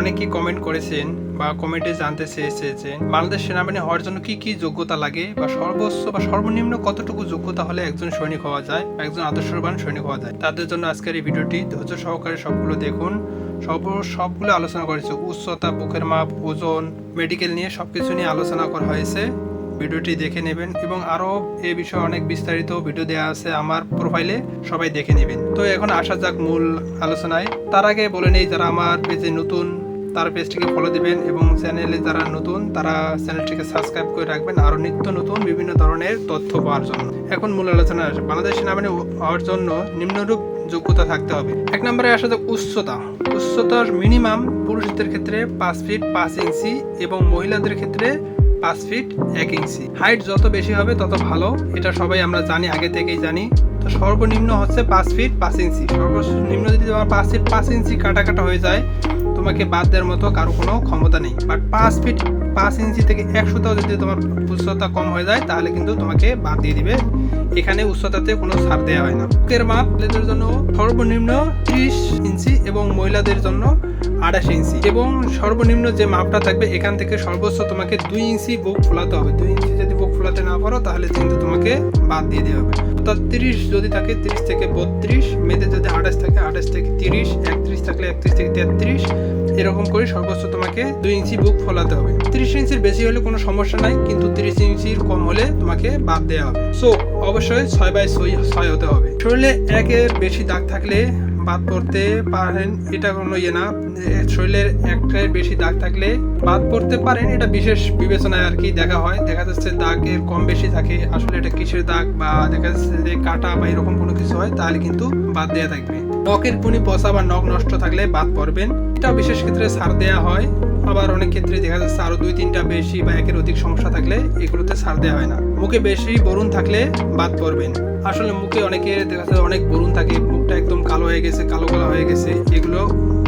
অনেকেই কমেন্ট করেছেন বা কমেন্টে জানতে চেয়েছেন, বাংলাদেশ সেনাবাহিনী হওয়ার জন্য কি কি যোগ্যতা লাগে বা সর্বোচ্চ বা সর্বনিম্ন কতটুকু যোগ্যতা হলে একজন সৈনিক হওয়া যায় বা একজন আদর্শবান সৈনিক হওয়া যায়? তাদের জন্য আজকের এই ভিডিওটি ধৈর্য সহকারে সবগুলো দেখুন। সব, সবগুলো আলোচনা করেছে উচ্চতা, বুকের মাপ, ওজন মেডিকেল নিয়ে সবকিছু নিয়ে আলোচনা করা হয়েছে। ভিডিওটি দেখে নেবেন এবং আরও এ বিষয়ে অনেক বিস্তারিত ভিডিও দেওয়া আছে আমার প্রোফাইলে সবাই দেখে নেবেন। তো এখন আসা যাক মূল আলোচনায়। তার আগে বলে নেই যারা আমার পেজে নতুন তার পেজটিকে ফলো দিবেন এবং চ্যানেলে যারা নতুন, তারা চ্যানেলটিকে সাবস্ক্রাইব করে রাখবেন। আরও নিত্য নতুন বিভিন্ন ধরনের তথ্য পাওয়ার জন্য। এখন মূল আলোচনা আসে। বাংলাদেশ সেনাবাহিনী হওয়ার জন্য নিম্নরূপ যোগ্যতা থাকতে হবে। এক নম্বরে আসা যাক উচ্চতা। উচ্চতার মিনিমাম পুরুষদের ক্ষেত্রে পাঁচ ফিট পাঁচ ইঞ্চি এবং মহিলাদের ক্ষেত্রে পাঁচ ফিট এক ইঞ্চি। হাইট যত বেশি হবে, তত ভালো। এটা সবাই আমরা জানি, আগে থেকেই জানি। তো সর্বনিম্ন হচ্ছে পাঁচ ফিট পাঁচ ইঞ্চি। সর্বনিম্ন যদি পাঁচ ফিট পাঁচ ইঞ্চি কাটা কাটা হয়ে যায় তোমাকে বাদ দেওয়ার মতো কারও কোনো ক্ষমতা নেই। বাট পাঁচ ফিট পাঁচ ইঞ্চি থেকে একশোটাও যদি তোমার উচ্চতা কম হয়ে যায়, তাহলে কিন্তু তোমাকে বাদ দিয়ে দিবে। এখানে উচ্চতাতে কোনো ছাড় দেওয়া হয় না। বুকের মাপ ছেলেদের জন্য সর্বনিম্ন ত্রিশ ইঞ্চি এবং মহিলাদের জন্য আঠাশ ইঞ্চি। এবং সর্বনিম্ন যে মাপটা থাকবে, এখান থেকে সর্বোচ্চ তোমাকে দুই ইঞ্চি বুক ফোলাতে হবে। দুই ইঞ্চি যদি বুক ফোলাতে না পারো, তাহলে কিন্তু তোমাকে বাদ দিয়ে দেওয়া হবে। অর্থাৎ তিরিশ যদি থাকে, তিরিশ থেকে বত্রিশ, মেয়েদের যদি আঠাশ থাকে, আঠাশ থেকে তিরিশ, একত্রিশ থাকলে একত্রিশ থেকে তেত্রিশ, এরকম করে সর্বোচ্চ তোমাকে দুই ইঞ্চি বুক ফোলাতে হবে। তিরিশ ইঞ্চির বেশি হলে কোনো সমস্যা নাই, কিন্তু তিরিশ ইঞ্চির কম হলে তোমাকে বাদ দেওয়া হবে। সো অবশ্যই ছয় বাই ছয় হতে হবে। শরীরে একের বেশি দাগ থাকলে বাদ পড়তে পারেন, এটা কোনো ইয়ে না। শরীরের একটার বেশি দাগ থাকলে বাদ পড়তে পারেন, এটা বিশেষ বিবেচনায় আর কি দেখা হয়। দেখা যাচ্ছে দাগের কম বেশি থাকে, আসলে এটা কিসের দাগ বা দেখা যাচ্ছে যে কাটা বা এরকম কোনো কিছু হয়, তাহলে কিন্তু বাদ দেওয়া থাকবে। নখের কুনি পচা বা নখ নষ্ট থাকলে বাদ পড়বেন। এটা বিশেষ ক্ষেত্রে ছাড় দেওয়া হয়। আবার অনেক ক্ষেত্রে দেখা যাচ্ছে আরও দুই তিনটা বেশি বা একের অধিক সমস্যা থাকলে এগুলোতে ছাড় দেওয়া হয় না। মুখে বেশি বরুণ থাকলে বাদ পড়বেন। আসলে মুখে অনেকে দেখা যাচ্ছে অনেক বরুণ থাকে, মুখটা একদম কালো হয়ে গেছে, কালো কালো হয়ে গেছে, এগুলো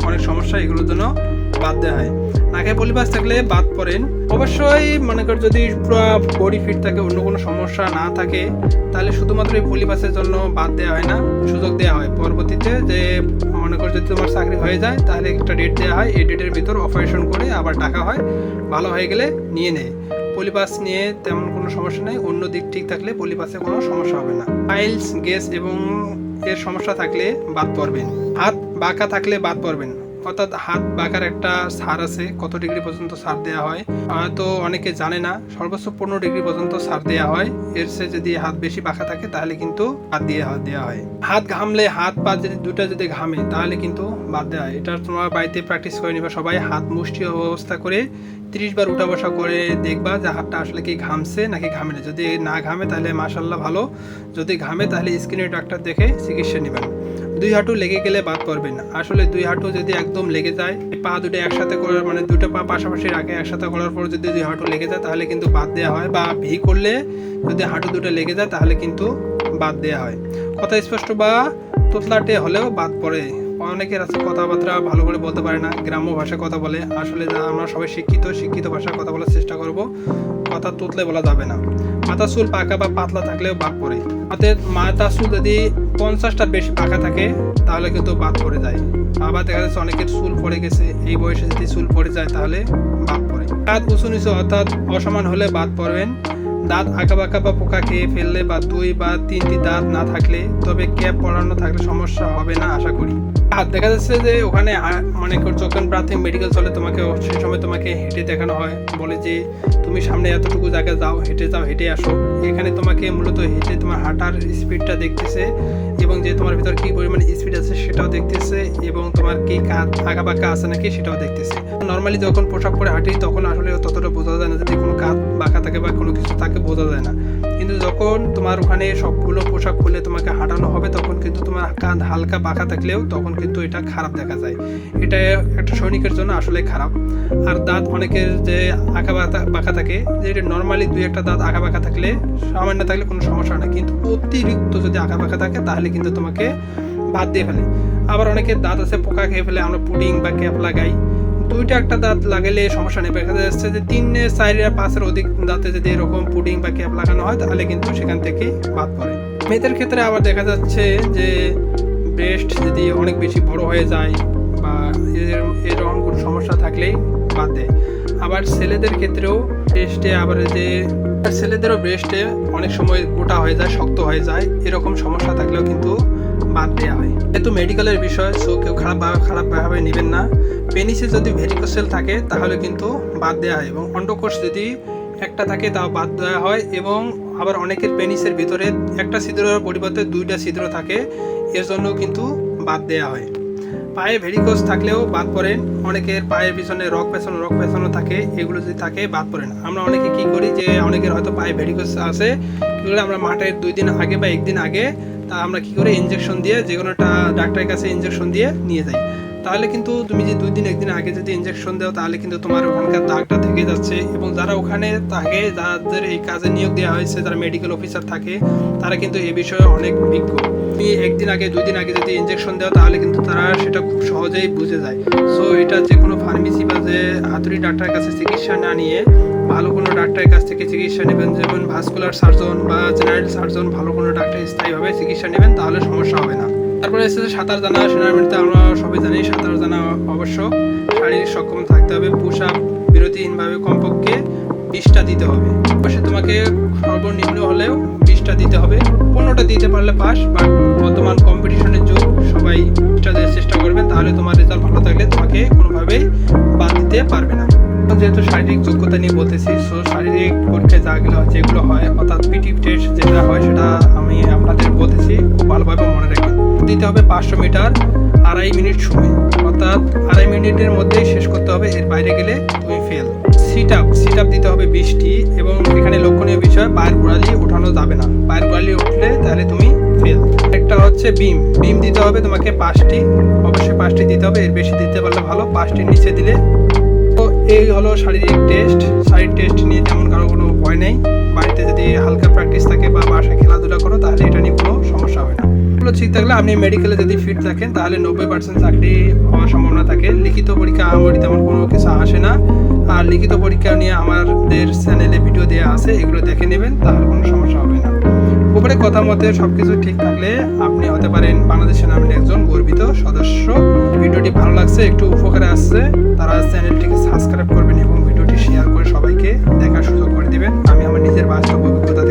অনেক সমস্যা, এগুলোর জন্য বাদ দেওয়া হয়। নাকে পলিপাস থাকলে বাদ পড়েন। অবশ্যই মনে কর যদি পুরো বডি ফিট থাকে, অন্য কোনো সমস্যা না থাকে, তাহলে শুধুমাত্র এই পলিপাসের জন্য বাদ দেওয়া হয় না, সুযোগ দেওয়া হয়। পরবর্তীতে যে মনে কর যদি তোমার চাকরি হয়ে যায়, তাহলে একটা ডেট দেওয়া হয়, এই ডেটের ভিতর অপারেশন করে আবার টাকা হয়, ভালো হয়ে গেলে নিয়ে নেয়। পলিপাস নিয়ে তেমন কোনো সমস্যা নেই, অন্য দিক ঠিক থাকলে পলিপাসে কোনো সমস্যা হবে না। পাইলস গ্যাস এবং এর সমস্যা থাকলে বাদ পড়বেন। হাত বাঁকা থাকলে বাদ পড়বেন। অর্থাৎ হাত বাঁকার একটা সার আছে, কত ডিগ্রি পর্যন্ত সার দেওয়া হয়? হয়তো অনেকে জানে না, সর্বোচ্চ পনেরো ডিগ্রি পর্যন্ত সার দেওয়া হয়। এর সে যদি হাত বেশি বাঁকা থাকে, তাহলে কিন্তু হাত দিয়ে হাত দেওয়া হয়। হাত ঘামলে হাত পা যদি, দুটা যদি ঘামে, তাহলে কিন্তু বাদ দেওয়া হয়। এটা তোমার বাড়িতে প্র্যাকটিস করে নিবা। সবাই হাত মুষ্টি অবস্থা করে তিরিশ বার উঠা বসা করে দেখবা যে হাতটা আসলে কি ঘামছে নাকি ঘামে না। যদি না ঘামে, তাহলে মাশাল্লাহ ভালো। যদি ঘামে, তাহলে স্কিনের ডাক্তার দেখে চিকিৎসা নেবেন। দুই হাঁটু লেগে গেলে বাদ পড়বেন আসলে দুই হাঁটু যদি একদম লেগে যায়, পা দুটো একসাথে করার মানে দুটো পা পাশাপাশি রাখে একসাথে করার পর যদি দুই হাঁটু লেগে যায়, তাহলে কিন্তু বাদ দেওয়া হয় বা ভি করলে যদি হাঁটু দুটো লেগে যায়, তাহলে কিন্তু বাদ দেওয়া হয়। কথা স্পষ্ট বা তোতলাটে হলেও বাদ পড়ে। অনেকের আছে কথাবার্তা ভালো করে বলতে পারে না, গ্রাম্য ভাষায় কথা বলে। আসলে আমরা সবাই শিক্ষিত শিক্ষিত ভাষায় কথা বলার চেষ্টা করব। কথা তুতলে বলা যাবে না। মাথা চুল পাকা বা পাতলা থাকলেও বাদ পড়ে। অর্থাৎ মাথা চুল যদি পঞ্চাশটার বেশি পাকা থাকে, তাহলে কিন্তু বাদ পড়ে যায়। আবার দেখা যাচ্ছে অনেকের চুল পড়ে গেছে, এই বয়সে যদি চুল পড়ে যায় তাহলে বাদ পড়ে। দাঁত উঁচু নিচু অর্থাৎ অসমান হলে বাদ পড়বেন। দাঁত আঁকা বাঁকা বা পোকা খেয়ে ফেললে বা দুই বা তিনটি দাঁত না থাকলে, তবে ক্যাপ পরানো থাকলে সমস্যা হবে না, আশা করি। আর দেখা যাচ্ছে যে ওখানে মানে যখন প্রাথমিক মেডিকেল চলে, তোমাকে সেই সময় তোমাকে হেঁটে দেখানো হয়। বলে যে, তুমি সামনে এতটুকু জায়গায় যাও, হেঁটে যাও, হেঁটে আসো। এখানে তোমাকে মূলত হেঁটে তোমার হাঁটার স্পিডটা দেখতেছে। এবং যে তোমার ভিতর কি পরিমাণ স্পিড আছে সেটাও দেখতেছে এবং তোমার কি আঁকা বাঁকা আছে নাকি সেটাও দেখতেছে। নর্মালি যখন পোশাক পরে হাঁটি, তখন আসলে ততটা বোঝা যায় না যদি কোনো কাঁধ বাঁকা থাকে বা কোনো কিছু থাকে বোঝা যায় না। কিন্তু যখন তোমার ওখানে সবগুলো পোশাক খুলে তোমাকে হাঁটানো হবে, তখন কিন্তু তোমার কাঁধ হালকা বাঁকা থাকলেও তখন কিন্তু এটা খারাপ দেখা যায়। এটা একটা সৈনিকের জন্য আসলে খারাপ। আর দাঁত অনেকের যে আঁকা বাঁকা থাকে যে এটা নর্মালি দুই একটা দাঁত আঁকা বাঁকা থাকলে সামান্য থাকলে কোনো সমস্যা না। কিন্তু অতিরিক্ত যদি আঁকা বাঁকা থাকে তাহলে কিন্তু তোমাকে বাদ দিয়ে ফেলে। আবার অনেকের দাঁত আছে, পোকা খেয়ে ফেলে, আমরা পুডিং বা ক্যাপ লাগাই। দুইটা একটা দাঁত লাগালে সমস্যা নেই। দেখা যাচ্ছে যে তিনের চারের পাঁচের অধিক দাঁতে যদি এরকম পুডিং বা ক্যাপ লাগানো হয়, তাহলে কিন্তু সেখান থেকে বাদ পড়ে। মেয়েদের ক্ষেত্রে আবার দেখা যাচ্ছে যে ব্রেস্ট যদি অনেক বেশি বড় হয়ে যায় বা এরকম কোনো সমস্যা থাকলেই বাদ দেয়। আবার ছেলেদের ক্ষেত্রেও ব্রেস্টে আবার যে ছেলেদেরও ব্রেস্টে অনেক সময় গোটা হয়ে যায়, শক্ত হয়ে যায়। এরকম সমস্যা থাকলেও কিন্তু বাদ দেওয়া হয়। যেহেতু মেডিকেলের বিষয় সো কেউ খারাপভাবে খারাপভাবে নেবেন না। পেনিসে যদি ভেরিকোসেল থাকে, তাহলে কিন্তু বাদ দেওয়া হয়। এবং অন্ডকোষ যদি একটা থাকে, তাও বাদ দেওয়া হয়। এবং আবার অনেকের পেনিসের ভিতরে একটা ছিদ্রের পরিবর্তে দুইটা ছিদ্র থাকে, এর জন্য কিন্তু বাদ দেওয়া হয়। পায়ে ভেরিকোস থাকলেও বাদ পড়েন। অনেকের পায়ের পিছনে রক পেছন, রক পেছনও থাকে, এগুলো যদি থাকে, বাদ পড়েন। আমরা অনেকে কি করি যে, অনেকের হয়তো পায়ে ভেরিকোস আছে এগুলো আমরা মাঠের দুই দিন আগে বা একদিন আগে, তা আমরা কি করি ইনজেকশন দিয়ে যে কোনো একটা ডাক্তারের কাছে ইনজেকশন দিয়ে নিয়ে যাই। তাহলে কিন্তু তুমি যে দুই দিন, একদিন আগে যদি ইনজেকশন দাও, তাহলে কিন্তু তোমার ওখানকার দাগটা থেকে যাচ্ছে। এবং যারা ওখানে থাকে, যাদের এই কাজে নিয়োগ দেওয়া হয়েছে, যারা মেডিকেল অফিসার থাকে, তারা কিন্তু এই বিষয়ে অনেক বিজ্ঞ। তুমি একদিন আগে, দুই দিন আগে যদি ইনজেকশন দাও, তাহলে কিন্তু তারা সেটা খুব সহজেই বুঝে যায়। সো এটা যে কোনো ফার্মেসি বা যে হাতুড়ি ডাক্তারের কাছে চিকিৎসা না নিয়ে ভালো কোনো ডাক্তারের কাছ থেকে চিকিৎসা নেবেন। যেমন ভাস্কুলার সার্জন বা জেনারেল সার্জন ভালো কোনো ডাক্তার স্থায়ীভাবে চিকিৎসা নেবেন, তাহলে সমস্যা হবে না। তারপরে এসেছে সাঁতার জানা সেনাবাহিনীতে আমরা সবাই জানি সাঁতার জানা আবশ্যক শারীরিক সক্ষম থাকতে হবে পুশ আপ বিরতিহীনভাবে কমপক্ষে বিশটা দিতে হবে। অবশ্যই তোমাকে সর্বনিম্ন হলেও বিশটা দিতে হবে। পনেরোটা দিতে পারলে পাস বাট বর্তমান কম্পিটিশনের যুগ, সবাই বিশটা দেওয়ার চেষ্টা করবেন তাহলে তোমার রেজাল্ট ভালো থাকলে তোমাকে কোনোভাবেই বাদ দিতে পারবে না। যেহেতু শারীরিক যোগ্যতা নিয়ে বলতেছি সো শারীরিক পরীক্ষায় যাগুলো যেগুলো হয়, অর্থাৎ পিটি টেস্ট যেটা দিতে হবে পাঁচশো মিটার আড়াই মিনিট সময়। অর্থাৎ আড়াই মিনিটের মধ্যেই শেষ করতে হবে, এর বাইরে গেলে তুমি fail sit up sit up দিতে হবে বিশটি এবং এখানে লক্ষণীয় বিষয়, পায়ের গোড়ালি উঠানো যাবে না। পায়ের গোড়ালি উঠলে তাহলে তুমি ফেল একটা হচ্ছে বিম বিম দিতে হবে তোমাকে পাঁচটি, অবশ্যই পাঁচটি দিতে হবে, এর বেশি দিতে পারলে ভালো, পাঁচটির নিচে দিলে। তো এই হলো শারীরিক টেস্ট শারীরিক টেস্ট নিয়ে তেমন কারও কোনো ভয় নেই। বাড়িতে যদি হালকা প্র্যাকটিস থাকে বা বাসায় খেলাধুলা করো, তাহলে এটা নিয়ে কোনো সমস্যা হবে না। এগুলো ঠিক থাকলে আপনি মেডিকেলে যদি ফিট থাকেন, তাহলে নব্বই পার্সেন্ট চাকরি হওয়ার সম্ভাবনা থাকে। লিখিত পরীক্ষা আমার তেমন কোনো কিছু আসে না। আর লিখিত পরীক্ষা নিয়ে আমাদের চ্যানেলে ভিডিও দেওয়া আছে, এগুলো দেখে নেবেন, তাহলে কোনো সমস্যা হবে না। উপরে কথা মতে সবকিছু ঠিক থাকলে আপনি হতে পারেন বাংলাদেশ সেনাবাহিনীর একজন গর্বিত সদস্য। ভিডিওটি ভালো লাগছে, একটু উপকারে আসছে, তারা চ্যানেলটিকে সাবস্ক্রাইব করবেন এবং ভিডিওটি শেয়ার করে সবাইকে দেখার সুযোগ করে দিবেন। আমি আমার নিজের বাস্তব অভিজ্ঞতা